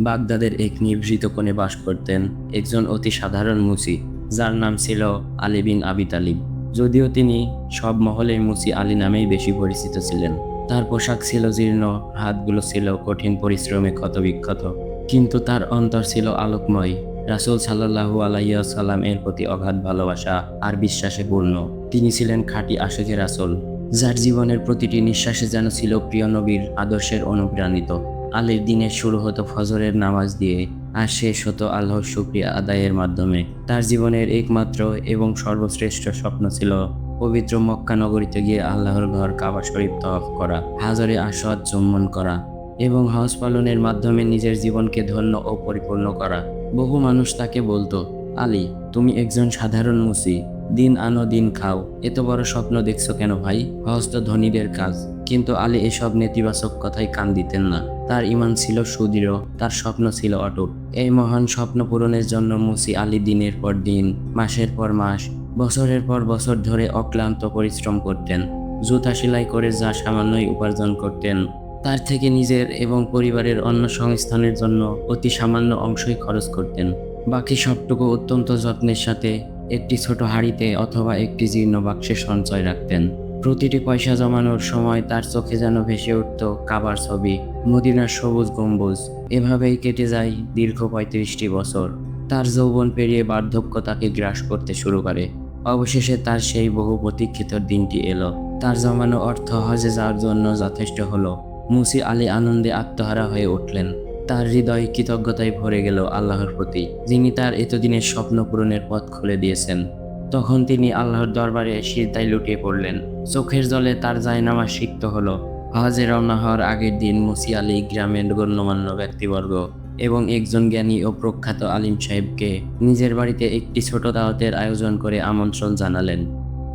বাগদাদের এক নিভৃত কোণে বাস করতেন একজন অতি সাধারণ মুসি যার নাম ছিল আলী বিন আবি তালিব। যদিও তিনি সব মহলে মুসি আলী নামেই বেশি পরিচিত ছিলেন। তার পোশাক ছিল জীর্ণ, হাতগুলো ছিল কঠিন পরিশ্রমে ক্ষতবিক্ষত, কিন্তু তার অন্তর ছিল আলোকময়। রাসুল সাল্লাহু আলাইসাল্লাম এর প্রতি অগাধ ভালোবাসা আর বিশ্বাসে পূর্ণ। তিনি ছিলেন খাঁটি আশেখে রাসুল, যার জীবনের প্রতিটি নিঃশ্বাসে যেন ছিল প্রিয় নবীর আদর্শের অনুপ্রাণিত। আলীর দিনে শুরু হতো ফজরের নামাজ দিয়ে আর শেষ হতো আল্লাহর শুক্রিয়া আদায়ের মাধ্যমে। তার জীবনের একমাত্র এবং সর্বশ্রেষ্ঠ স্বপ্ন ছিল পবিত্র মক্কা নগরীতে গিয়ে আল্লাহর ঘর কাবা শরীফ তফ করা, হাজারে আসদ চুম্বন করা এবং হজ পালনের মাধ্যমে নিজের জীবনকে ধন্য ও পরিপূর্ণ করা। বহু মানুষ তাকে বলতো আলী, তুমি একজন সাধারণ মুসি। দিন আনো দিন খাও। এত বড় স্বপ্ন দেখছ কেন ভাই? হজ তো ধনীদের কাজ। কিন্তু আলী এসব নেতিবাচক কথায় কান দিতেন না। তার ইমান ছিল সুদৃঢ়, তার স্বপ্ন ছিল অটুট। এই মহান স্বপ্ন পূরণের জন্য মুসি আলী দিনের পর দিন, মাসের পর মাস, বছরের পর বছর ধরে অক্লান্ত পরিশ্রম করতেন। জুতা সেলাই করে যা সামান্যই উপার্জন করতেন। তার থেকে নিজের এবং পরিবারের অন্য সংস্থানের জন্য অতি সামান্য অংশই খরচ করতেন। বাকি সবটুকু অত্যন্ত যত্নের সাথে একটি ছোট হাড়িতে অথবা একটি জীর্ণ বাক্সে সঞ্চয় রাখতেন। প্রতিটি পয়সা জমানোর সময় তার চোখে যেন ভেসে উঠত কাবার ছবি, মদিনার সবুজ গম্বুজ। এভাবেই কেটে যায় দীর্ঘ পঁয়ত্রিশটি বছর। তার যৌবন পেরিয়ে বার্ধক্য তাকে গ্রাস করতে শুরু করে। অবশেষে তার সেই বহু প্রতীক্ষিত দিনটি এলো। তার জমানো অর্থ হজে যাওয়ার জন্য যথেষ্ট হলো। মুসি আলী আনন্দে আত্মহারা হয়ে উঠলেন। তার হৃদয় কৃতজ্ঞতায় ভরে গেল আল্লাহর প্রতি, যিনি তার এতদিনের স্বপ্ন পূরণের পথ খুলে দিয়েছেন। তখন তিনি আল্লাহর দরবারে সিরতায় লুটিয়ে পড়লেন। চোখের জলে তার জায়নামা সিক্ত হলো। হজে রওনা হওয়ার আগের দিন মুসি আলী গ্রামের গণ্যমান্য ব্যক্তিবর্গ এবং একজন জ্ঞানী ও প্রখ্যাত আলিম সাহেবকে নিজের বাড়িতে একটি ছোট দাওয়াতের আয়োজন করে আমন্ত্রণ জানালেন।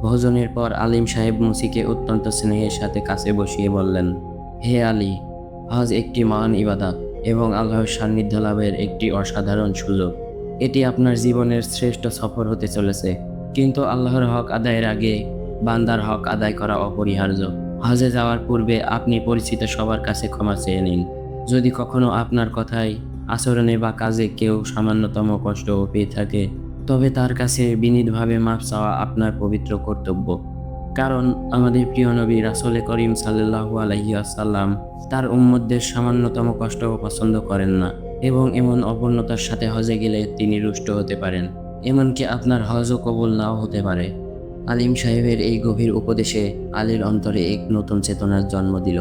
ভোজনের পর আলিম সাহেব মুসিকে অত্যন্ত স্নেহের সাথে কাছে বসিয়ে বললেন, হে আলী হজ একটি মহান ইবাদত। এবং আল্লাহর সান্নিধ্য লাভের একটি অসাধারণ সুযোগ। এটি আপনার জীবনের শ্রেষ্ঠ সফর হতে চলেছে। কিন্তু আল্লাহর হক আদায়ের আগে বান্দার হক আদায় করা অপরিহার্য। হজে যাওয়ার পূর্বে আপনি পরিচিত সবার কাছে ক্ষমা চেয়ে নিন। যদি কখনো আপনার কথায়, আচরণে বা কাজে কেউ সামান্যতম কষ্ট পেয়ে থাকে, তবে তার কাছে বিনীতভাবে মাপ চাওয়া আপনার পবিত্র কর্তব্য। কারণ আমাদের প্রিয় নবী রাসলে করিম সাল্লাহু আলহিয়াসাল্লাম তার উম্মতদের সামান্যতম কষ্টও পছন্দ করেন না এবং এমন অপূর্ণতার সাথে হজে গেলে তিনি রুষ্ট হতে পারেন। এমনকি আপনার হজও কবুল নাও হতে পারে। আলিম সাহেবের এই গভীর উপদেশে আলীর অন্তরে এক নতুন চেতনার জন্ম দিল।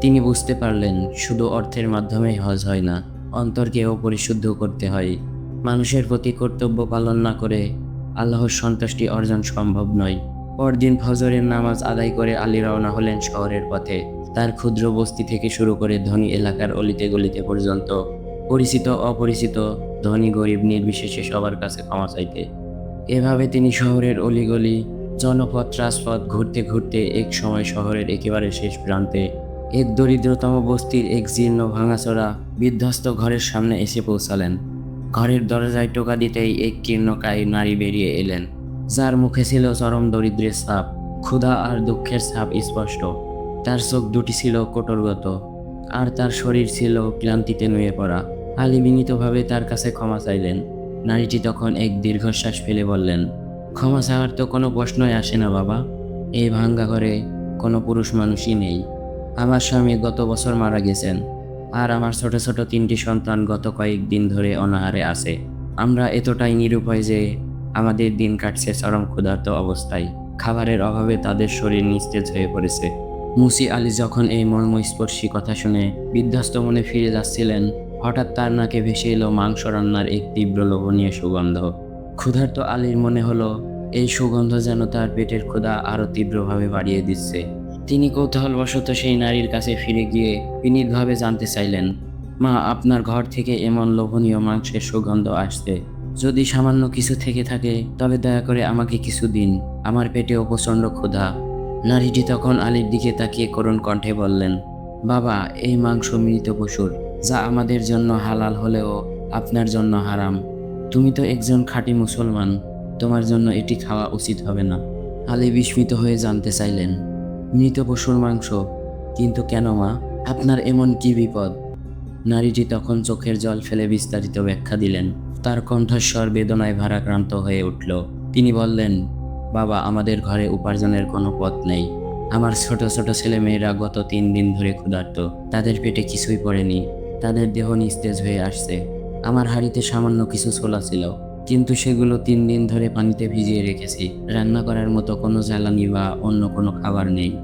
তিনি বুঝতে পারলেন, শুধু অর্থের মাধ্যমেই হজ হয় না, অন্তরকেও পরিশুদ্ধ করতে হয়। মানুষের প্রতি কর্তব্য পালন না করে আল্লাহর সন্তুষ্টি অর্জন সম্ভব নয়। পরদিন ফজরের নামাজ আদায় করে আলী রওনা হলেন শহরের পথে। তার ক্ষুদ্র বস্তি থেকে শুরু করে ধনী এলাকার অলিতে গলিতে পর্যন্ত। পরিচিত, অপরিচিত, ধনী, গরিব নির্বিশেষে সবার কাছে ক্ষমা চাইতে। এভাবে তিনি শহরের অলিগলি জনপথ রাজপথ ঘুরতে ঘুরতে এক সময় শহরের একেবারে শেষ প্রান্তে এক দরিদ্রতম বস্তির এক জীর্ণ ভাঙাচোরা বিধ্বস্ত ঘরের সামনে এসে পৌঁছালেন। ঘরের দরজায় টোকা দিতেই এক কীর্ণকায় নারী বেরিয়ে এলেন। যার মুখে ছিল চরম দরিদ্রের ছাপ, ক্ষুধা আর দুঃখের ছাপ স্পষ্ট। তার চোখ দুটি ছিল কোটরগত আর তার শরীর ছিল ক্লান্তিতে নুয়ে পড়া। আলী বিনীতভাবে তার কাছে ক্ষমা চাইলেন। নারীটি তখন এক দীর্ঘশ্বাস ফেলে বললেন, ক্ষমা চাওয়ার তো কোনো প্রশ্নই আসে না বাবা। এই ভাঙ্গা ঘরে কোনো পুরুষ মানুষই নেই। আমার স্বামী গত বছর মারা গেছেন, আর আমার ছোট ছোট তিনটি সন্তান গত কয়েকদিন ধরে অনাহারে আছে। আমরা এতটাই নিরুপায় যে আমাদের দিন কাটছে চরম ক্ষুধার্ত অবস্থায়। খাবারের অভাবে তাদের শরীর নিস্তেজ হয়ে পড়েছে। মুসি আলী যখন এই মর্মস্পর্শী কথা শুনে বিধ্বস্ত মনে ফিরে যাচ্ছিলেন, হঠাৎ তার নাকে ভেসে এলো মাংস রান্নার এক তীব্র লোভনীয় সুগন্ধ। ক্ষুধার্ত আলীর মনে হলো, এই সুগন্ধ যেন তার পেটের ক্ষুধা আরও তীব্রভাবে বাড়িয়ে দিচ্ছে। তিনি কৌতূহলবশত সেই নারীর কাছে ফিরে গিয়ে বিনীতভাবে জানতে চাইলেন, মা, আপনার ঘর থেকে এমন লোভনীয় মাংসের সুগন্ধ আসছে। যদি সামান্য কিছু থেকে থাকে, তবে দয়া করে আমাকে কিছু দিন। আমার পেটেও প্রচণ্ড ক্ষুধা। নারীটি তখন আলীর দিকে তাকিয়ে করুণ কণ্ঠে বললেন, বাবা, এই মাংস মৃত পশুর, যা আমাদের জন্য হালাল হলেও আপনার জন্য হারাম। তুমি তো একজন খাঁটি মুসলমান, তোমার জন্য এটি খাওয়া উচিত হবে না। আলী বিস্মিত হয়ে জানতে চাইলেন, মৃত পশুর মাংস? কিন্তু কেন মা? আপনার এমন কি বিপদ? নারীটি তখন চোখের জল ফেলে বিস্তারিত ব্যাখ্যা দিলেন তার কণ্ঠস্বর বেদনায় ভারাক্রান্ত হয়ে উঠল। তিনি বললেন, বাবা, আমাদের ঘরে উপার্জনের কোনো পথ নেই। আমার ছোট ছোট ছেলে মেয়েরা গত তিন দিন ধরে ক্ষুধার্ত। তাদের পেটে কিছুই পড়েনি। তাদের দেহ নিস্তেজ হয়ে আসছে। আমার হাড়িতে সামান্য কিছু ছোলা ছিল। কিন্তু সেগুলো তিন দিন ধরে পানিতে ভিজিয়ে রেখেছি। রান্না করার মতো কোনো জ্বালানি বা অন্য কোনো খাবার নেই।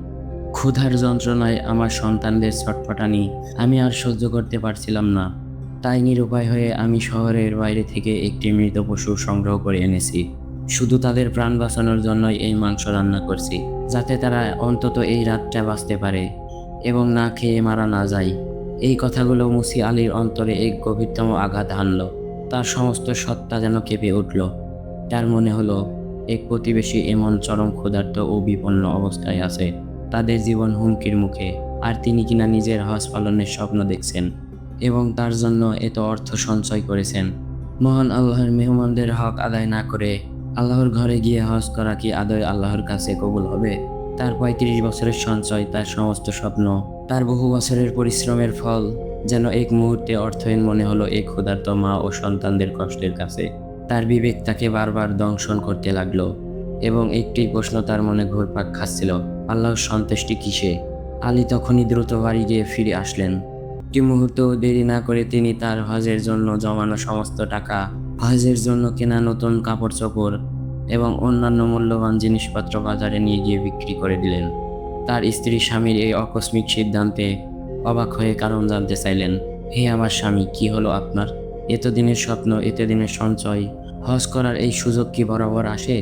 ক্ষুধার যন্ত্রণায় আমার সন্তানদের ছটফটানি আমি আর সহ্য করতে পারছিলাম না। তাই নিরুপায় হয়ে আমি শহরের বাইরে থেকে একটি মৃত পশু সংগ্রহ করে এনেছি। শুধু তাদের প্রাণ বাঁচানোর জন্যই এই মাংস রান্না করছি, যাতে তারা অন্তত এই রাতটা বাঁচতে পারে এবং না খেয়ে মারা না যায়। এই কথাগুলো মুসি আলীর অন্তরে এক গভীরতম আঘাত হানল। তার সমস্ত সত্তা যেন কেঁপে উঠল। তার মনে হলো, এক প্রতিবেশী এমন চরম ক্ষুধার্ত ও বিপন্ন অবস্থায় আছে, তাদের জীবন হুমকির মুখে, আর তিনি কিনা নিজের হজ পালনের স্বপ্ন দেখছেন। এবং তার জন্য এত অর্থ সঞ্চয় করেছেন। মহান আল্লাহর মেহমানদের হক আদায় না করে আল্লাহর ঘরে গিয়ে হজ করা কি আদয় আল্লাহর কাছে কবুল হবে? তার পঁয়ত্রিশ বছরের সঞ্চয়, তার সমস্ত স্বপ্ন, তার বহু বছরের পরিশ্রমের ফল যেন এক মুহূর্তে অর্থহীন মনে হলো এক ক্ষুধার্ত মা ও সন্তানদের কষ্টের কাছে। তার বিবেক তাকে বারবার দংশন করতে লাগল এবং একটি প্রশ্ন তার মনে ঘুরপাক খাচ্ছিল, আল্লাহর সন্তুষ্টি কিসে? আলী তখনই দ্রুত বাড়ি গিয়ে ফিরে আসলেন। একটি মুহূর্ত দেরি না করে তিনি তার হজের জন্য জমানো সমস্ত টাকা, হজের জন্য কেনা নতুন কাপড় চোপড় এবং অন্যান্য মূল্যবান জিনিসপত্র বাজারে নিয়ে গিয়ে বিক্রি করে দিলেন। তার স্ত্রী স্বামীর এই আকস্মিক সিদ্ধান্তে অবাক হয়ে কারণ জানতে চাইলেন, হে আমার স্বামী, কি হলো আপনার? এতদিনের স্বপ্ন, এতদিনের সঞ্চয়, হজ করার এই সুযোগ কি বরাবর আসে?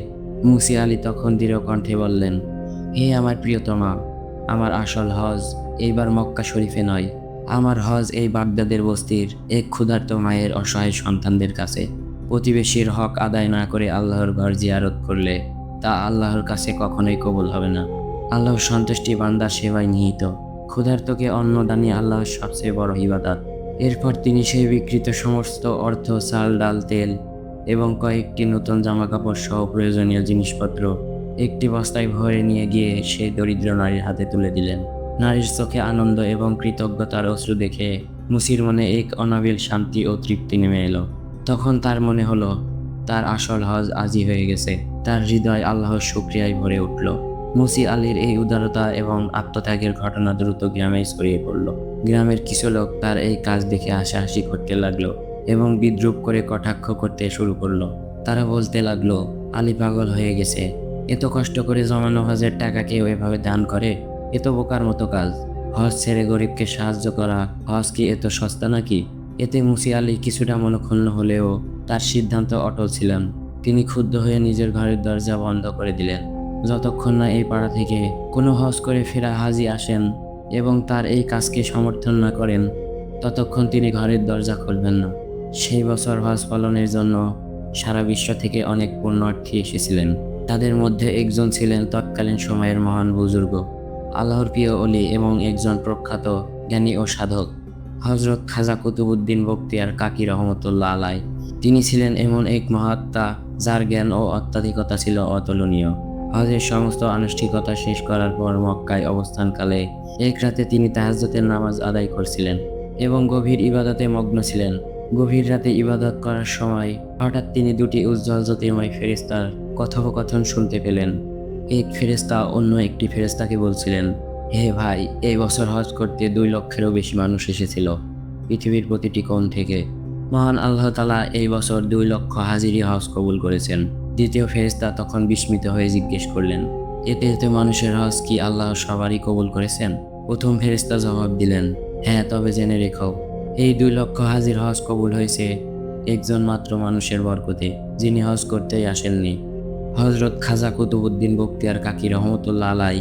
মুসি আলী তখন দৃঢ় কণ্ঠে বললেন, হে আমার প্রিয়তমা, আমার আসল হজ এইবার মক্কা শরীফে নয়। আমার হজ এই বাগদাদের বস্তির এক ক্ষুধার্ত মায়ের অসহায় সন্তানদের কাছে প্রতিবেশীর হক আদায় না করে আল্লাহর ঘর জিয়ারত করলে তা আল্লাহর কাছে কখনোই কবুল হবে না। আল্লাহর সন্তুষ্টি বান্দার সেবায় নিহিত। ক্ষুধার্তকে অন্ন দানি আল্লাহর সবচেয়ে বড় ইবাদত। এরপর তিনি সেই বিকৃত সমস্ত অর্থ, চাল, ডাল, তেল এবং কয়েকটি নতুন জামা কাপড় সহ প্রয়োজনীয় জিনিসপত্র একটি বস্তায় ভরে নিয়ে গিয়ে সেই দরিদ্র নারীর হাতে তুলে দিলেন। নারীর চোখে আনন্দ এবং কৃতজ্ঞতার অশ্রু দেখে মুসির মনে এক অনাবিল শান্তি ও তৃপ্তি নেমে এলো। তখন তার মনে হলো, তার আসল হজ আজই হয়ে গেছে, তার হৃদয় আল্লাহর শুক্রিয়ায় ভরে উঠল। মুসি আলীর এই উদারতা এবং আত্মত্যাগের ঘটনা দ্রুত গ্রামে ছড়িয়ে পড়ল। গ্রামের কিছু লোক তার এই কাজ দেখে হাসাহাসি করতে লাগল এবং বিদ্রুপ করে কটাক্ষ করতে শুরু করল। তারা বলতে লাগল, আলী পাগল হয়ে গেছে, এত কষ্ট করে জমানো হজের টাকা কেউ এভাবে দান করে? এত বোকার মতো কাজ। হজ ছেড়ে গরিবকে সাহায্য করা, হজ কি এত সস্তা নাকি? এতে মুসি আলী কিছুটা মনক্ষুণ্ণ হলেও তার সিদ্ধান্ত অটল ছিলেন। তিনি ক্ষুব্ধ হয়ে নিজের ঘরের দরজা বন্ধ করে দিলেন। যতক্ষণ না এই পাড়া থেকে কোনো হজ করে ফেরা হাজি আসেন এবং তার এই কাজকে সমর্থন না করেন, ততক্ষণ তিনি ঘরের দরজা খুলবেন না। সেই বছর হজ পালনের জন্য সারা বিশ্ব থেকে অনেক পুণ্যার্থী এসেছিলেন। তাদের মধ্যে একজন ছিলেন তৎকালীন সময়ের মহান বুজুর্গ। আল্লাহর প্রিয় অলি এবং একজন প্রখ্যাত জ্ঞানী ও সাধক হজরত খাজা কুতুবুদ্দিন বক্তিয়ার কাকি রহমতুল্লাহ আলাই তিনি ছিলেন এমন এক মহাত্মা যার জ্ঞান ও অত্যাধিকতা ছিল অতুলনীয়। হজের সমস্ত আনুষ্ঠানিকতা শেষ করার পর মক্কায় অবস্থানকালে এক রাতে তিনি তাহাজতের নামাজ আদায় করছিলেন এবং গভীর ইবাদতে মগ্ন ছিলেন। গভীর রাতে ইবাদত করার সময় হঠাৎ তিনি দুটি উজ্জ্বল জ্যোতির্ময় ফেরিস্তার কথোপকথন শুনতে পেলেন। এক ফেরেস্তা অন্য একটি ফেরেস্তাকে বলছিলেন, হে ভাই এই বছর হজ করতে দুই লক্ষেরও বেশি মানুষ এসেছিল পৃথিবীর প্রতিটি কোণ থেকে। মহান আল্লাহ তালা এই বছর দুই লক্ষ হাজিরি হজ কবুল করেছেন। দ্বিতীয় ফেরেস্তা তখন বিস্মিত হয়ে জিজ্ঞেস করলেন, এতে এতে মানুষের হজ কি আল্লাহ সবারই কবুল করেছেন? প্রথম ফেরেস্তা জবাব দিলেন হ্যাঁ তবে জেনে রেখো, এই দুই লক্ষ হাজির হজ কবুল হয়েছে একজন মাত্র মানুষের বরকতে, যিনি হজ করতেই আসেননি। হজরত খাজা কুতুবুদ্দিন বক্তিয়ার কাকি রহমতুল্লাহ আলাই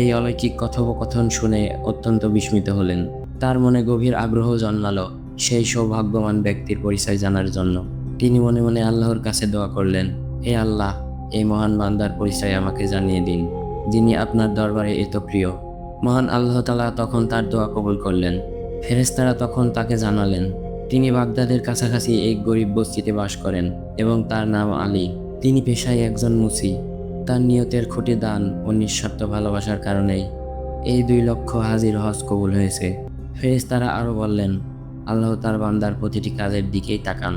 এই অলৌকিক কথোপকথন শুনে অত্যন্ত বিস্মিত হলেন। তার মনে গভীর আগ্রহ জন্মালো সেই সৌভাগ্যবান ব্যক্তির পরিচয় জানার জন্য। তিনি মনে মনে আল্লাহর কাছে দোয়া করলেন, হে আল্লাহ, এই মহান বান্দার পরিচয় আমাকে জানিয়ে দিন, যিনি আপনার দরবারে এত প্রিয়। মহান আল্লাহ তালা তখন তার দোয়া কবুল করলেন। ফেরেস্তারা তখন তাকে জানালেন, তিনি বাগদাদের কাছাকাছি এক গরিব বস্তিতে বাস করেন এবং তার নাম আলী। তিনি পেশায় একজন মুসি তার নিয়তের খুঁটি দান ও নিঃস্বার্থ ভালোবাসার কারণেই এই দুই লক্ষ হাজির হজ কবুল হয়েছে। ফেরেজ তারা আরও বললেন, আল্লাহ তার বান্দার প্রতিটি কাজের দিকেই তাকান।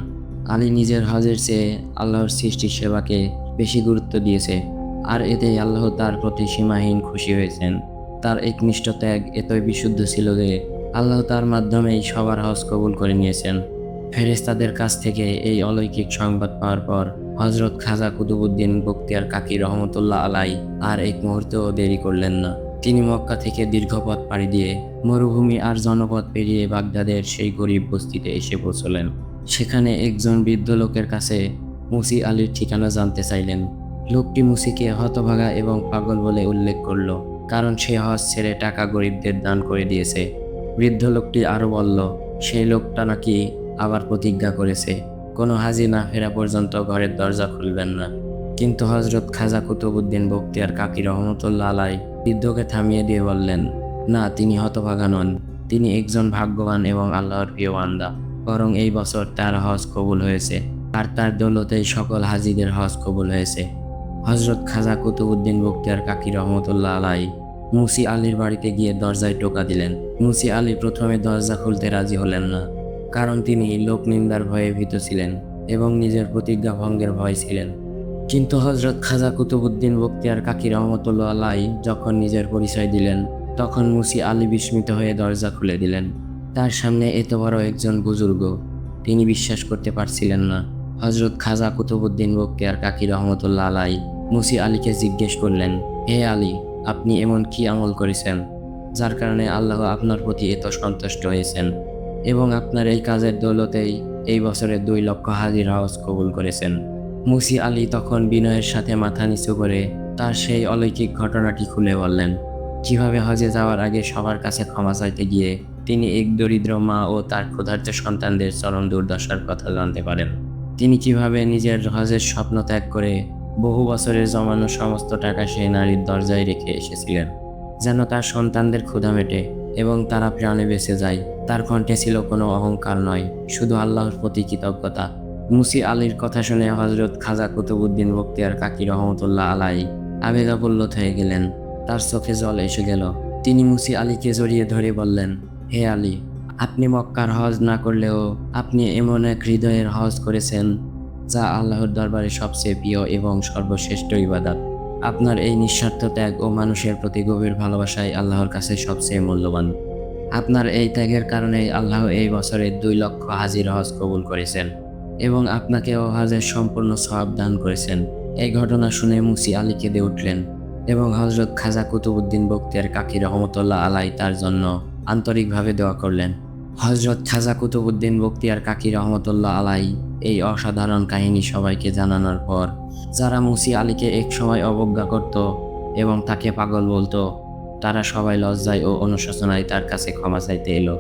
আলী নিজের হজের চেয়ে আল্লাহর সৃষ্টির সেবাকে বেশি গুরুত্ব দিয়েছে। আর এতেই আল্লাহ তার প্রতি সীমাহীন খুশি হয়েছেন। তার একনিষ্ঠ ত্যাগ এতই বিশুদ্ধ ছিল যে আল্লাহ তার মাধ্যমেই সবার হজ কবুল করে নিয়েছেন। ফেরেস্তাদের কাছ থেকে এই অলৌকিক সংবাদ পাওয়ার পর হজরত খাজা কুতুবুদ্দিন বক্তিয়ার কাকি রহমতুল্লাহ আলাই আর এক মুহূর্তেও দেরি করলেন না। তিনি মক্কা থেকে দীর্ঘ পথ পাড়ি দিয়ে মরুভূমি আর জনপদ পেরিয়ে বাগদাদের সেই গরিব বস্তিতে এসে পৌঁছলেন। সেখানে একজন বৃদ্ধ লোকের কাছে মুসি আলীর ঠিকানা জানতে চাইলেন। লোকটি মুসিকে হতভাগা এবং পাগল বলে উল্লেখ করল, কারণ সে হজ ছেড়ে টাকা গরিবদের দান করে দিয়েছে। বৃদ্ধ লোকটি আরও বলল, সেই লোকটা নাকি আবার প্রতিজ্ঞা করেছে। কোনো হাজি না ফেরা পর্যন্ত ঘরের দরজা খুলবেন না। কিন্তু হজরত খাজা কুতুবুদ্দিন বক্তিয়ার কাকি রহমতুল্লাহ আলাই বৃদ্ধকে থামিয়ে দিয়ে বললেন, না, তিনি হতভাগা নন। তিনি একজন ভাগ্যবান এবং আল্লাহর প্রিয় বরং এই বছর তার হজ কবুল হয়েছে আর তার দৌলতেই সকল হাজিদের হজ কবুল হয়েছে। হজরত খাজা কুতুবুদ্দিন বক্তিয়ার কাকি রহমতুল্লাহ আলাই মুসি আলীর বাড়িতে গিয়ে দরজায় টোকা দিলেন। মুসি আলী প্রথমে দরজা খুলতে রাজি হলেন না। কারণ তিনি লোক নিন্দার ভয়ে ভীত ছিলেন এবং নিজের প্রতিজ্ঞা ভঙ্গের ভয় ছিলেন। কিন্তু হজরত খাজা কুতুবুদ্দিন বক্তিয়ার কাকি রহমতুল্লাহ আলাই যখন নিজের পরিচয় দিলেন, তখন মুসি আলী বিস্মিত হয়ে দরজা খুলে দিলেন। তার সামনে এত বড় একজন বুজুর্গ, তিনি বিশ্বাস করতে পারছিলেন না। হজরত খাজা কুতুবুদ্দিন বক্তিয়ার কাকি রহমতুল্লাহ আলাই মুসি আলীকে জিজ্ঞেস করলেন, হে আলী, আপনি এমন কি আমল করেছেন, যার কারণে আল্লাহ আপনার প্রতি এত সন্তুষ্ট হয়েছেন? এবং আপনার এই কাজের দৌলতেই এই বছরে দুই লক্ষ হাজির হাউস কবুল করেছেন। মুসি আলী তখন বিনয়ের সাথে মাথা নিচু করে তার সেই অলৌকিক ঘটনাটি খুলে বললেন, কীভাবে হজে যাওয়ার আগে সবার কাছে ক্ষমা চাইতে গিয়ে তিনি এক দরিদ্র মা ও তার ক্ষুধার্ত সন্তানদের চরম দুর্দশার কথা জানতে পারেন? তিনি কীভাবে নিজের হজের স্বপ্ন ত্যাগ করে বহু বছরের জমানো সমস্ত টাকা সেই নারীর দরজায় রেখে এসেছিলেন? যেন তার সন্তানদের ক্ষুধা মেটে এবং তারা প্রাণে বেঁচে যায়। তার কণ্ঠে ছিল কোনো অহংকার নয়, শুধু আল্লাহর প্রতি কৃতজ্ঞতা। মুসি আলীর কথা শুনে হজরত খাজা কুতুবুদ্দিন বক্তিয়ার কাকি রহমতুল্লাহ আলাই আবেগাপল্লত হয়ে গেলেন। তার চোখে জল এসে গেল। তিনি মুসি আলীকে জড়িয়ে ধরে বললেন, হে আলী, আপনি মক্কার হজ না করলেও আপনি এমন এক হৃদয়ের হজ করেছেন, যা আল্লাহর দরবারে সবচেয়ে প্রিয় এবং সর্বশ্রেষ্ঠ ইবাদত। আপনার এই নিঃস্বার্থ ত্যাগ ও মানুষের প্রতি গভীর ভালোবাসাই আল্লাহর কাছে সবচেয়ে মূল্যবান। আপনার এই ত্যাগের কারণে আল্লাহ এই বছরে দুই লক্ষ হাজির হজ কবুল করেছেন এবং আপনাকেও হজের সম্পূর্ণ সওয়াব দান করেছেন। এই ঘটনা শুনে মুসি আলী কেঁদে উঠলেন এবং হজরত খাজা কুতুবুদ্দিন বক্তিয়ার কাকি রহমতুল্লাহ আলাই তার জন্য আন্তরিকভাবে দোয়া করলেন। হজরত খাজা কুতুবুদ্দিন বক্তিয়ার কাকি রহমতুল্লাহ আলাই এই অসাধারণ কাহিনী সবাইকে জানানোর পর, যারা মুসি আলীকে এক সময় অবজ্ঞা করত এবং তাকে পাগল বলতো, তারা সবাই লজ্জায় ও অনুশোচনায় তার কাছে ক্ষমা চাইতে এলো।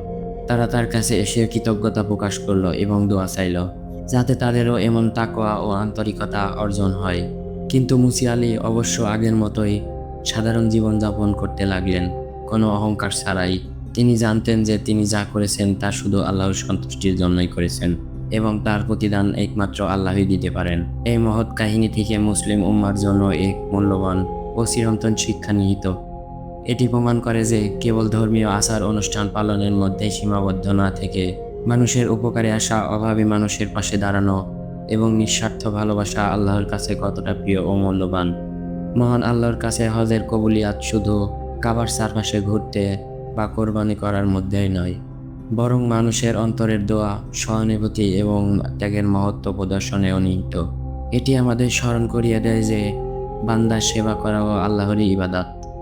তারা তার কাছে এসে কৃতজ্ঞতা প্রকাশ করল এবং দোয়া চাইলো, যাতে তাদেরও এমন তাকওয়া ও আন্তরিকতা অর্জন হয়। কিন্তু মুসি আলী অবশ্য আগের মতোই সাধারণ জীবনযাপন করতে লাগলেন, কোনো অহংকার ছাড়াই। তিনি জানতেন যে তিনি যা করেছেন তা শুধু আল্লাহর সন্তুষ্টির জন্যই করেছেন। এবং তার প্রতিদান একমাত্র আল্লাহই দিতে পারেন। এই মহৎ কাহিনী থেকে মুসলিম উম্মার জন্য এক মূল্যবান ও চিরন্তন শিক্ষা নিহিত। এটি প্রমাণ করে যে কেবল ধর্মীয় আচার অনুষ্ঠান পালনের মধ্যে সীমাবদ্ধ না থেকে মানুষের উপকারে আসা, অভাবী মানুষের পাশে দাঁড়ানো এবং নিঃস্বার্থ ভালোবাসা আল্লাহর কাছে কতটা প্রিয় ও মূল্যবান। মহান আল্লাহর কাছে হজের কবুলিয়াত শুধু কাবার চারপাশে ঘুরতে বা কোরবানি করার মধ্যেই নয়। বরং মানুষের অন্তরের দোয়া, সহানুভূতি এবং ত্যাগের মহত্ব প্রদর্শনে অনিহিত। এটি আমাদের স্মরণ করিয়া দেয় যে বান্দার সেবা করাও আল্লাহরই ইবাদত।